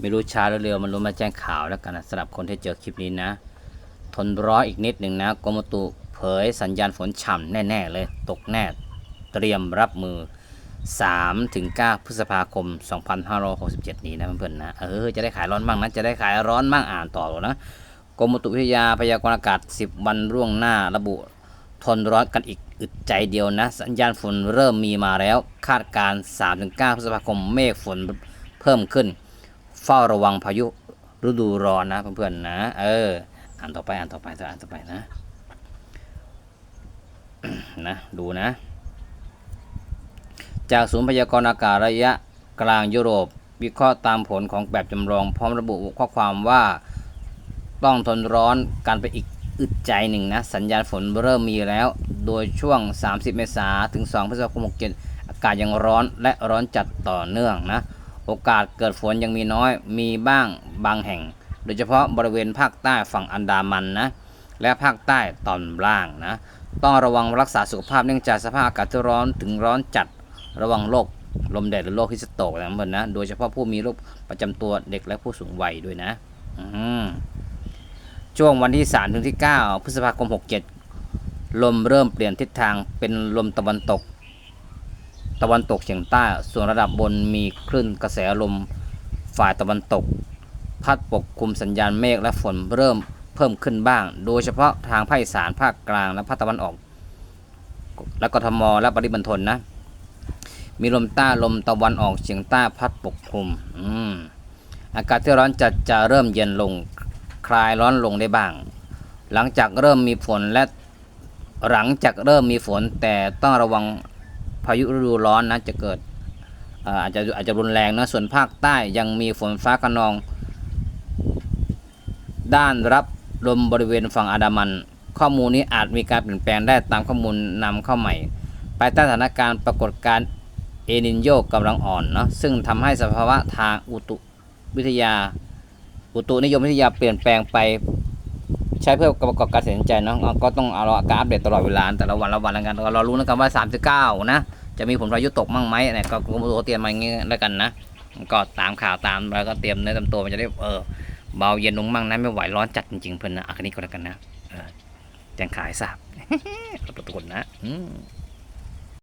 ไม่รู้ช้าหรือเร็วมันรู้มาแจ้งข่าวแล้วกันนะสำหรับคนที่เจอคลิปนี้นะ ทนร้อนอีกนิดหนึ่งนะกรมอุตุเผยสัญญาณฝนฉ่ำแน่ ๆ เลย ตกแน่เตรียมรับมือ 3-9 พฤษภาคม 2567 นี้นะเพื่อนๆนะเออจะได้ขายร้อนบ้างนะจะได้ขายร้อนบ้างอ่านต่อนะกรมอุตุวิทยาพยากรณ์อากาศ 10 วันร่วงหน้าระบุ ทนร้อนกันอีกอึดใจเดียวนะ สัญญาณฝนเริ่มมีมาแล้ว คาดการณ์3-9 พฤษภาคมเมฆฝนเพิ่มขึ้น เฝ้าระวังพายุฤดูร้อนนะเพื่อนๆนะ เออ อ่านต่อไปอ่านต่อไปอ่านต่อไปนะนะดูนะ จากศูนย์พยากรณ์อากาศระยะกลางยุโรป วิเคราะห์ตามผลของแบบจำลอง พร้อมระบุข้อความว่าต้องทนร้อนกันไปอีกอึดใจหนึ่งนะ สัญญาณฝนเริ่มมีแล้ว โดยช่วง 30 เมษายนถึง 2 พฤษภาคม67อากาศยังร้อนและร้อนจัดต่อเนื่องนะ โอกาสเกิดฝนยังมีน้อย มีบ้างบางแห่ง โดยเฉพาะบริเวณภาคใต้ฝั่งอันดามันนะ และภาคใต้ตอนล่างนะ ต้องระวังรักษาสุขภาพเนื่องจากสภาพอากาศที่ร้อนถึงร้อนจัด ระวังโรคลมแดดหรือโรคฮิสโตกนะเพื่อนนะ โดยเฉพาะผู้มีโรคประจำตัวเด็กและผู้สูงวัยด้วยนะช่วงวันที่3ถึงที่ 9 พฤษภาคม 67 ลมเริ่มเปลี่ยนทิศทางเป็นลมตะวันตก ตะวันตกเฉียงใต้ ส่วนระดับบนมีคลื่นกระแสลมฝ่ายตะวันตก พัดปกคลุมสัญญาณเมฆและฝนเริ่มเพิ่มขึ้นบ้าง โดยเฉพาะทางภาคอีสานภาคกลางและภาคตะวันออก และกทมและปริมณฑลนะ มีลมใต้ลมตะวันออกเฉียงใต้พัดปกคลุมอืมอากาศที่ร้อนจัดจะเริ่มเย็นลงคลายร้อนลงได้บ้าง หลังจากเริ่มมีฝนและหลังจากเริ่มมีฝนแต่ต้องระวังายุฤดูร้อนนะจะเกิดอาจจะอาจจะรุนแรงนะส่วนภาคใต้ยังมีฝนฟ้าคะนอง ด้านรับลมบริเวณฝั่งอันดามัน ข้อมูลนี้อาจมีการเปลี่ยนแปลงได้ตามข้อมูลนำเข้าใหม่ภายใต้สถานการณ์ปรากฏการณ์เอนินโยกำลังอ่อนเนาะซึ่งทำให้สภาวะทางอุตุวิทยา อุตุนิยมวิทยาเปลี่ยนแปลงไปใช้เพื่อประกอบการตัดสินใจเนาะก็ต้องเอาอาการอัปเดตตลอดเวลาแต่ละวันละวันละกันเรารู้นะครับว่า 39 นะ จะมีผลพายุตกมั่งไหมเนี่ยก็กรมตัวเตรียมมาอย่างงี้แล้วกันนะก็ตามข่าวตามแล้วก็เตรียมเนื้อตามตัวมันจะได้เออเบาเย็นลงมั่งนะไม่ไหวร้อนจัดจริงๆเพื่อนนะอันนี้ก็แล้วกันนะแจ้งขายทราบขอบคุณนะอื